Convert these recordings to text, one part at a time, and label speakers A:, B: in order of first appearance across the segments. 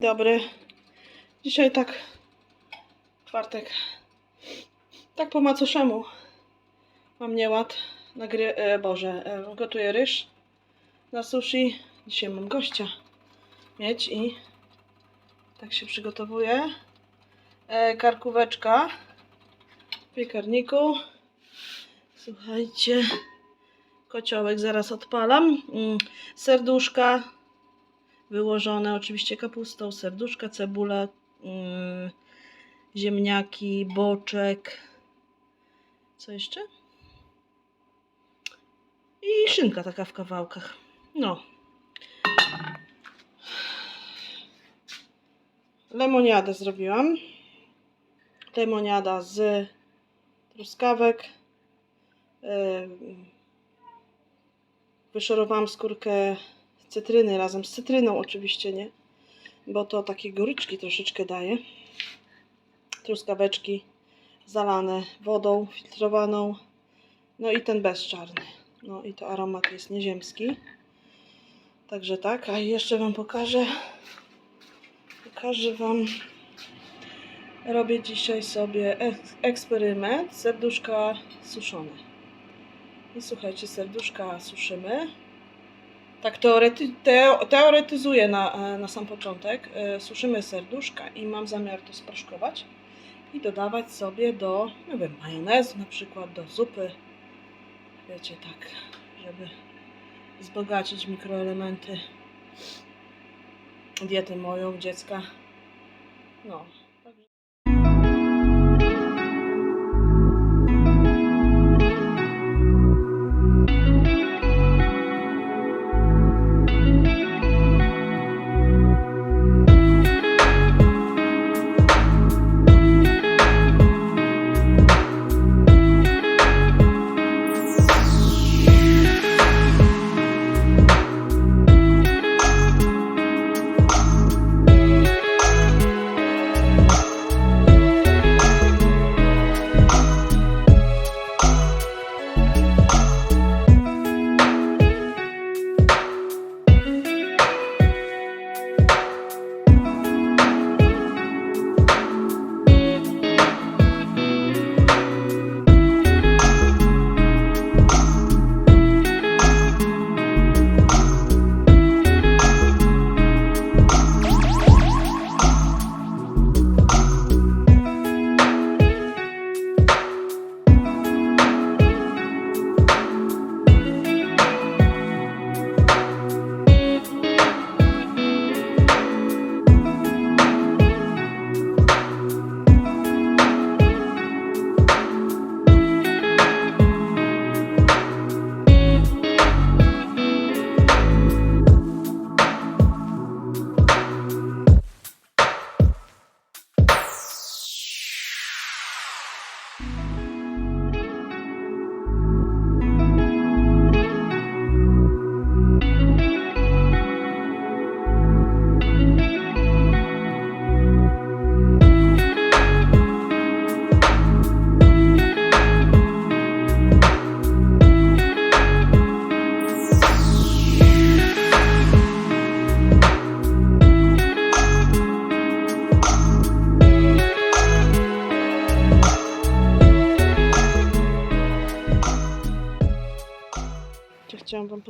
A: Dobry. Dzisiaj tak czwartek. Tak po macoszemu. Mam nieład. Nagry... E, Boże, e, gotuję ryż na sushi. Dzisiaj mam gościa mieć i tak się przygotowuję. E, karkóweczka w piekarniku. Słuchajcie. Kociołek zaraz odpalam. Mm, serduszka wyłożone oczywiście kapustą, serduszka, cebula, mm, ziemniaki, boczek. Co jeszcze? I szynka taka w kawałkach. No. Lemoniadę zrobiłam. Lemoniada z truskawek. Ym, Wyszorowałam skórkę cytryny razem z cytryną oczywiście, nie? Bo to takie goryczki troszeczkę daje. Truskaweczki zalane wodą filtrowaną. No i ten bezczarny. No i to aromat jest nieziemski. Także tak, a jeszcze Wam pokażę. Pokażę Wam. Robię dzisiaj sobie ek- eksperyment. Serduszka suszone. I słuchajcie, serduszka suszymy. Tak teorety, teo, teoretyzuję na, e, na sam początek. E, Suszymy serduszka i mam zamiar to sproszkować i dodawać sobie do, nie wiem, majonezu na przykład, do zupy. Wiecie, tak, żeby wzbogacić mikroelementy diety moją, dziecka. No.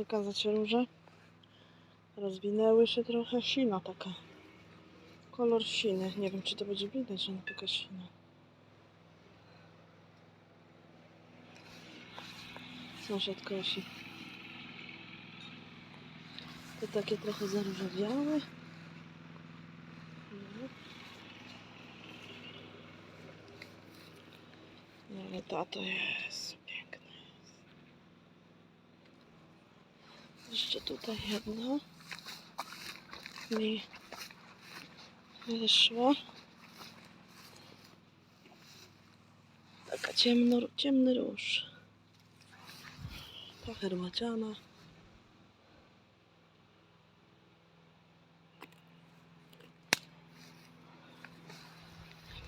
A: Pokazać róże? Rozwinęły się trochę. Sina taka. Kolor siny. Nie wiem, czy to będzie widać, że ona taka sina. Sąsiad kosi. To takie trochę zaróżawiałe. No. Ale ta to jest Jeszcze tutaj jedno mi wyszło. Taka ciemno, ciemny róż. Ta herbaciana.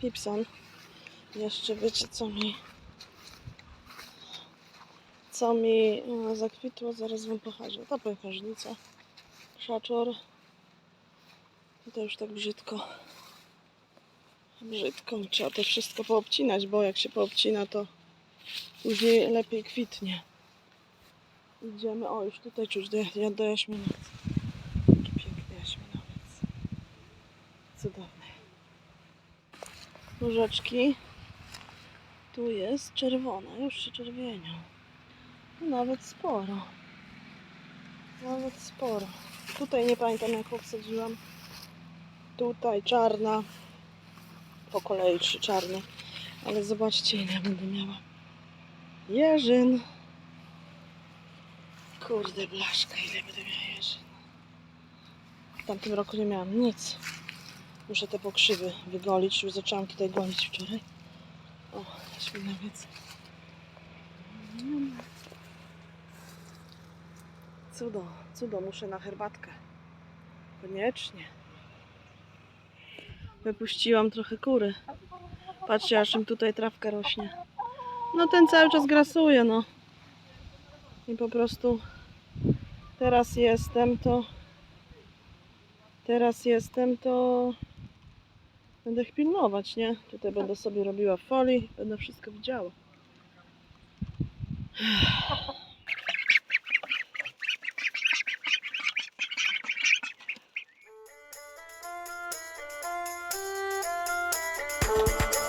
A: Pipson. Jeszcze wiecie co mi co mi e, zakwitło, zaraz wam pokażę. Ta pęcherzyca, szaczor, To już tak brzydko. Brzydko. Trzeba to wszystko poobcinać, bo jak się poobcina, to później lepiej kwitnie. Idziemy. O, już tutaj czuć do, do jaśminowic. Jaki piękny jaśminowiec. Cudowny. Różeczki. Tu jest czerwona. Już się czerwienią. Nawet sporo. Nawet sporo. Tutaj nie pamiętam jak obsadziłam. Tutaj czarna. Po kolei trzy czarne. Ale zobaczcie ile będę miała. Jeżyn. Kurde blaszka, ile będę miała jeżyn. W tamtym roku nie miałam nic. Muszę te pokrzywy wygolić. Już zaczęłam tutaj golić wczoraj. O, śmigłowiec. Cudo, cudo, muszę na herbatkę. Koniecznie. Wypuściłam trochę kury. Patrzcie, aż im tutaj trawka rośnie. No ten cały czas grasuje, no. I po prostu teraz jestem, to teraz jestem, to będę ich pilnować, nie? Tutaj będę sobie robiła folii, będę wszystko widziała. Thank you.